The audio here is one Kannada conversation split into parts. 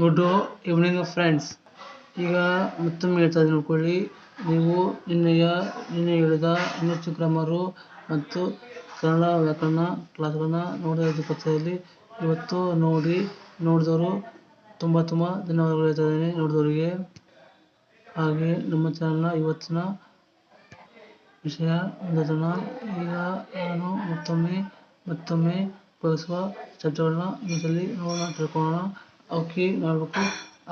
ಗುಡ್ ಈವ್ನಿಂಗ್ ಫ್ರೆಂಡ್ಸ್ ಈಗ ಮತ್ತೊಮ್ಮೆ ಹೇಳ್ತಾ ಇದ್ದೀನಿ ನೋಡ್ಕೊಳ್ಳಿ. ನೀವು ನಿನ್ನೆಯ, ನಿನ್ನೆ ಹೇಳಿದ ಇಂಗ್ಲೀಷ್ ಗ್ರಾಮರು ಮತ್ತು ಕನ್ನಡ ವ್ಯಾಕರಣ ಕ್ಲಾಸ್ಗಳನ್ನ ನೋಡಿದ ಪಕ್ಷದಲ್ಲಿ ಇವತ್ತು ನೋಡಿ ನೋಡಿದವರು ತುಂಬ ತುಂಬ ಧನ್ಯವಾದಗಳು ಹೇಳ್ತಾ ಇದ್ದೀನಿ ನೋಡಿದವರಿಗೆ. ಹಾಗೆ ನಮ್ಮ ಚಾನಲ್ನ ಇವತ್ತಿನ ವಿಷಯ ಓದೋಣ ಈಗ ನಾನು ಮತ್ತೊಮ್ಮೆ ಮತ್ತೊಮ್ಮೆ ಬಳಸುವ ಶಬ್ದಗಳನ್ನ ಇದರಲ್ಲಿ ನೋಡೋಣ, ತಿಳ್ಕೊಳ್ಳೋಣ. ಅವಕ್ಕೆ ಮಾಡಬೇಕು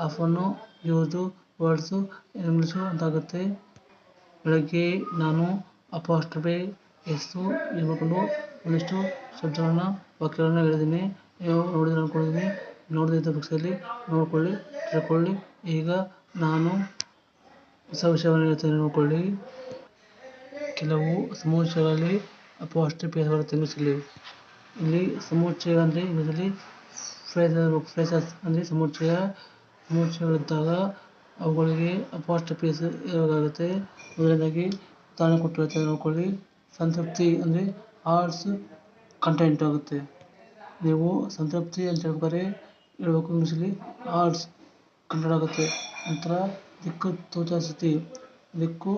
ಆಫನ್ನು ಯೂಸು ವರ್ಡ್ಸು, ಇಂಗ್ಲೀಷು ಅಂತಾಗುತ್ತೆ. ಬೆಳಗ್ಗೆ ನಾನು ಅಪಾಸ್ಟ್ರಫೆ ಎಸ್ಸು ಹೇಳ್ಕೊಂಡು ಒಂದಿಷ್ಟು ಶಬ್ದಗಳನ್ನ, ವಾಕ್ಯಗಳನ್ನ ಹೇಳಿದ್ದೀನಿ. ನೀವು ನೋಡಿದ್ರೆ ಅನ್ಕೊಂಡಿದ್ದೀನಿ. ನೋಡಿದ ಪಕ್ಷದಲ್ಲಿ ನೋಡ್ಕೊಳ್ಳಿ, ತಿಳ್ಕೊಳ್ಳಿ. ಈಗ ನಾನು ಹೊಸ ವಿಷಯವನ್ನು ಹೇಳ್ತೇನೆ, ನೋಡ್ಕೊಳ್ಳಿ. ಕೆಲವು ಸಮೋಚ್ಚಗಳಲ್ಲಿ ಅಪಾಸ್ಟ್ರಫಿ ಇಂಗ್ಲೀಷಲ್ಲಿ ಇಲ್ಲಿ ಸಮೂಚ ಅಂದರೆ ಇಂಗ್ಲೀಷಲ್ಲಿ ಫ್ರೇಸಸ್ ಫ್ರೇಸಸ್ ಅಂದರೆ ಸಮುಚ್ಚಯ ಸಮುಚ್ಚಯಗಳಿದ್ದಾಗ ಅವುಗಳಿಗೆ ಅಪಾಸ್ಟ್ರಫೀಸ್ ಇರಬೇಕಾಗುತ್ತೆ ಮೊದಲನೇದಾಗಿ ತಾನೇ ಕೊಟ್ಟಿರುತ್ತೆ ನೋಡ್ಕೊಳ್ಳಿ. ಸಂತೃಪ್ತಿ ಅಂದರೆ ಆರ್ಟ್ಸ್ ಕಂಟೆಂಟ್ ಆಗುತ್ತೆ. ನೀವು ಸಂತೃಪ್ತಿ ಅಂತ ಹೇಳ್ಬೇಕಾದ್ರೆ ಹೇಳ್ಬೇಕು ಇಂಗ್ಲೀಷಲ್ಲಿ ಆರ್ಟ್ಸ್ ಕಂಟೆಂಟ್ ಆಗುತ್ತೆ. ನಂತರ ದಿಕ್ಕು ತೋಚ ಸ್ಥಿತಿ ದಿಕ್ಕು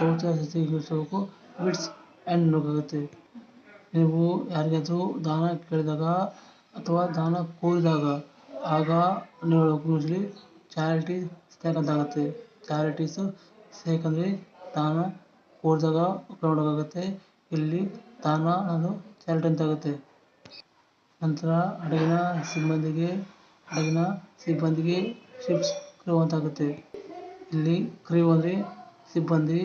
ತೋಚ ಸ್ಥಿತಿ ಇಂಗ್ಲೀಷ್ ಹೇಳ್ಬೇಕು. ವಿಟ್ಸ್ ಆ್ಯಂಡ್ ನೋಡಬೇಕಾಗುತ್ತೆ ನೀವು ಯಾರಿಗಾದರೂ ದಾನ ಕೇಳಿದಾಗ ಅಥವಾ ದಾನ ಕೋರಿದಾಗ, ಆಗ ಚಾರಿಟಿ ಸ್ನೇಕ್ ಅಂತ ಆಗುತ್ತೆ ಚಾರಿಟೀಸು ಸ್ನೇಕ್ ಅಂದರೆ ದಾನ ಕೋರಿದಾಗ ಆಗುತ್ತೆ ಇಲ್ಲಿ ದಾನ ಅನ್ನೋದು ಚಾರಿಟಿ ಅಂತ ಆಗುತ್ತೆ ನಂತರ ಅಡಗಿನ ಸಿಬ್ಬಂದಿಗೆ, ಹಡಗಿನ ಸಿಬ್ಬಂದಿಗೆ ಶಿಪ್ಸ್ ಅಂತ ಆಗುತ್ತೆ ಇಲ್ಲಿ ಕ್ರೀವ್ ಅಂದರೆ ಸಿಬ್ಬಂದಿ,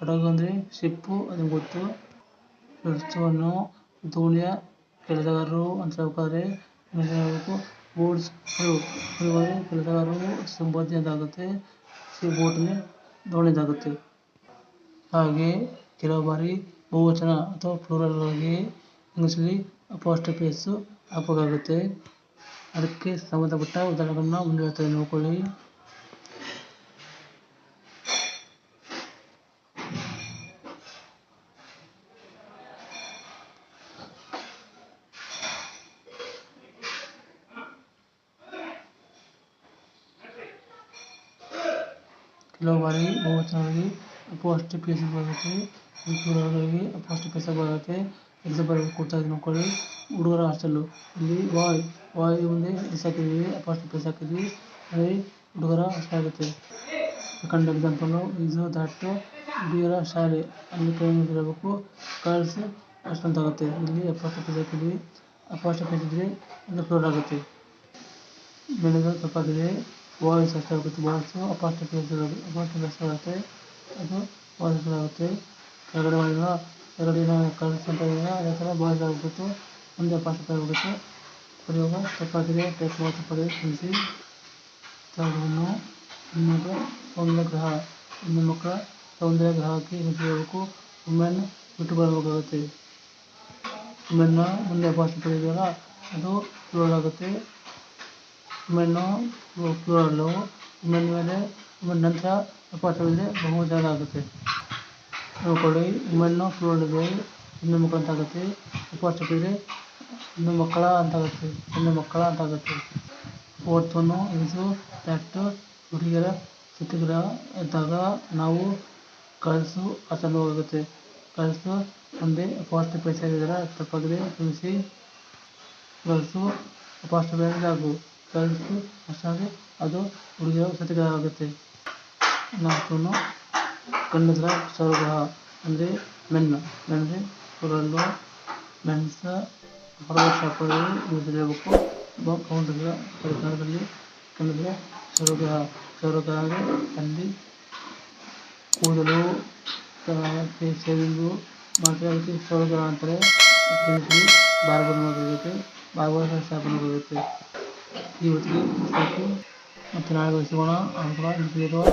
ಹಡಗು ಅಂದರೆ ಶಿಪ್ಪು ಅದು ಗೊತ್ತು. ಅನ್ನು ದೋಣಿಯ ಕೆಲಸಗಾರರು ಅಂತ ಕ್ರೂ ಅಂದರೆ ಕೆಲಸಗಾರರು ಸಿಬ್ಬಂದಿ ಅಂತ ಆಗುತ್ತೆ ಸಿ ಬೋಟ್ ಅಂದರೆ ದೋಣಿ ಅಂತ ಹಾಗೆ ಕೆಲವು ಬಾರಿ ಬಹುವಚನ ಅಥವಾ ಪ್ಲೂರಲ್ಲಾಗಿ ಇಂಗ್ಲೀಷಲ್ಲಿ ಅಪಾಸ್ಟ್ರಫಿ ಎಸ್ಸು ಹಾಕಬೇಕಾಗುತ್ತೆ. ಅದಕ್ಕೆ ಸಂಬಂಧಪಟ್ಟ ಉದಾಹರಣೆಗಳನ್ನ ಮುಂದೆ ಹೇಳ್ತಾರೆ ನೋಡ್ಕೊಳ್ಳಿ. ಕೆಲವು ಬಾರಿ ಬಹುವಚನಗಳಿಗೆ ಎಸ್ ಬರುತ್ತೆ. ಪ್ಲೂರಲ್ಗಳಿಗೆ ಅಪಾಸ್ಟ್ರಫಿ ಎಸ್ ಬರುತ್ತೆ. ಎಕ್ಸಾಂಪಲ್ ಕೊಡ್ತಾ ಇದ್ದೀನಿ ನೋಡ್ಕೊಳ್ಳಿ ಹುಡುಗರ ಹಾಸ್ಟೆಲ್ಲು ಇಲ್ಲಿ ವಾಯ್ ವಾಯ್ ಮುಂದೆ ಎಸ್ ಹಾಕಿದ್ದೀವಿ ಅಪಾಸ್ಟ್ರಫಿ ಎಸ್ ಹಾಕಿದ್ವಿ. ಅಲ್ಲಿ ಹುಡುಗರ ಹಾಸ್ಟೆಲ್ ಆಗುತ್ತೆ. ಸೆಕೆಂಡ್ ಎಕ್ಸಾಂಪಲು ಇದು ದಟ್ ಹುಡುಗಿಯರ ಶಾಲೆ. ಅಲ್ಲಿ ಕೈಯಿಂದ ಇರಬೇಕು. ಗರ್ಲ್ಸ್ ಅಷ್ಟು ಅಂತ ಆಗುತ್ತೆ. ಇಲ್ಲಿ ಅಪಾಸ್ಟ್ರಫಿ ಪೀಸ್ ಹಾಕಿದ್ವಿ. ಅಪಾಸ್ಟ್ರಫಿ ಎಸ್ ಇದ್ದರೆ ಅದು ಫ್ಲೋರ್ ಆಗುತ್ತೆ. ಬೆಳೆದ ತಪ್ಪಾಗಿದೆ. ಬಾಯ್ಸ್ ಅಷ್ಟೇ ಆಗುತ್ತೆ boys apostrophe S apostrophe S ಆಗುತ್ತೆ ಅದು ಬಾಯ್ಸ್ ಆಗುತ್ತೆ ಕೆಳಗಡೆ ಮಾಡಿದ ಕೆಳಗಡೆನ ಗರ್ಲ್ಸ್ ಅಂತ ಇದೆ ಅದೇ ಥರ ಬಾಯ್ಸ್ ಆಗಬೇಕು ಮುಂದೆ ಅಪಾಸ್ಟ್ರಫಿ ಆಗಬೇಕು ಪ್ರಯೋಗ ತಪ್ಪಾಗಿದೆ ಟೈಪ್ ಮಾಡಿ ತಪ್ಪಾಗಿದೆ ಕ್ಷಮಿಸಿ ತ್ಯಾಗವನ್ನು ಇನ್ನೊಬ್ಬ ಸೌಂದರ್ಯ ಗ್ರಹ ಹೆಣ್ಣು ಮಕ್ಕಳ ಸೌಂದರ್ಯ ಗ್ರಹಕ್ಕೆ ಹೇಳಬೇಕು ವುಮೆನ್ ಬಿಟ್ಟು ಬರಬೇಕಾಗುತ್ತೆ ವುಮೆನ್ನ ಮುಂದೆ ಅಪಾಸ್ಟ್ರಫಿ ಇದೆಯಲ್ಲ ಅದು ಪ್ಲೂರಲ್ ಆಗುತ್ತೆ ವುಮೆನ್ನು ಪ್ಲೂರಲ್ಲು ವುಮೆನ್ ಮೇಲೆ ನಂತರ ಅಪಾಸ್ಟ್ರಫಿ ಇದೆ ಬಹುವಚನ ಆಗುತ್ತೆ ನೋಡ್ಕೊಳ್ಳಿ ಪ್ಲೂರಲ್ ಇದೆ ಹೆಣ್ಣು ಮಕ್ಕಳು ಅಂತ ಆಗುತ್ತೆ. ಇದೆ ಹೆಣ್ಣು ಮಕ್ಕಳ ಅಂತ ಆಗುತ್ತೆ. ಹೆಣ್ಣು ಮಕ್ಕಳ ಅಂತ ಆಗುತ್ತೆ. ಫೋರ್ತ್ ಒನ್ನು ಈಸು ದ್ಯಾಟ್ ಹುಡುಗಿಯರ ಸ್ಥಿತಿಗ್ರಹ ಇದ್ದಾಗ ನಾವು ಕಳಿಸು ಹಾಸ್ಟೆಲ್ ಹೋಗುತ್ತೆ ಗರ್ಲ್ಸು ಮುಂದೆ ಫಾಸ್ಟ್ ಪೇಸ್ ಹಾಕಿದ್ದಾರೆ ತಪ್ಪಾಗಿದೆ ಕ್ಷಮಿಸಿ. ಫಾಸ್ಟ್ ಅಪಾಸ್ಟ್ರಫಿ ಆಗು ಗರ್ಲ್ಸು ಅಷ್ಟಾಗಿ ಅದು ಹುಡುಗಿಯರ ಸ್ಥಿತಿಗ್ರಹ ಆಗುತ್ತೆ ನಾಲ್ಕನ್ನು ಗಂಡಸರ ಸ್ವರ್ಗೃಹ ಅಂದರೆ ಮೆನ್ ಮೆನ್ ಅಂದರೆ ಪ್ಲೂರಲ್ಲು ಮೆನ್ಸ ಹೊರಗ ಶಾಪದಲ್ಲಿ ಇಂಗ್ಲೀಷಲ್ಲಿ ಹೇಳ್ಬೇಕು ಕೌಂಟರ್ಗಳ ಕನ್ನಡದಲ್ಲಿ ಗಂಡಸರ ಸ್ವರ್ಗೃಹ ಸ್ವರ್ಗೃಹ ಅಂದರೆ ಅಲ್ಲಿ ಕೂದಲು ಶೇವಿಂಗು ಮಾಡ್ತಾರೆ ಅದಕ್ಕೆ ಸ್ವರ್ಗೃಹ ಅಂತಾರೆ ಇಂಗ್ಲೀಷಲ್ಲಿ ಬಾರ್ಬರ್ ಹೋಗುತ್ತೆ ಬಾರ್ಬರ್ ಶಾಪ್ ಹೋಗುತ್ತೆ ಇವತ್ತಿಗೆ ಸಾಕು ಮತ್ತು ನಾಳೆ ಸಿಗೋಣ ಕೂಡ ಇಲ್ಲಿರುವ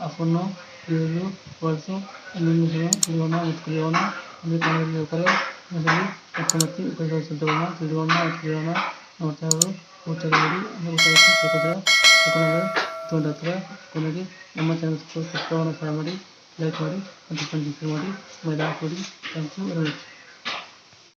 ಆಫನ್ನು ಯೂಸು ವರ್ಡ್ಸು ಇಂಗ್ಲೀಷನ್ನು ತಿಳಿಯೋಣ ಮತ್ತು ಕಲಿಯೋಣ ಅಂದರೆ ಕನ್ನಡದಲ್ಲಿ ಹೇಳ್ತಾರೆ ಇಂಗ್ಲೀಷಲ್ಲಿ ಮತ್ತೆ ಮತ್ತೆ ಉಪಯೋಗಿಸುವ ಶಬ್ದಗಳನ್ನ ತಿಳಿಯೋಣ ಮತ್ತು ತಿಳಿಯೋಣ ನೋಡ್ತಾ ಇರೋರು ಊಟ ಮಾಡಿ ಅಂದರೆ ಊಟ ತಿಳ್ಕೊತಾರೆ ತಿಳ್ಕೊಂಡಾಗ ಇಟ್ಕೊಂಡ ಹತ್ರ ಕೊನೆಗೆ ನಮ್ಮ ಚಾನಲ್ ಸಬ್ಸ್ಕ್ರೈಬ್ ಸಹಾಯ ಮಾಡಿ ಲೈಕ್ ಮಾಡಿ ಮತ್ತು ಫ್ರೆಂಡ್ಸ್ ಶೇರ್ ಮಾಡಿ ಮೈದಾನ ಕೊಡಿ ಥ್ಯಾಂಕ್ ಯು ವೆರಿ ಮಚ್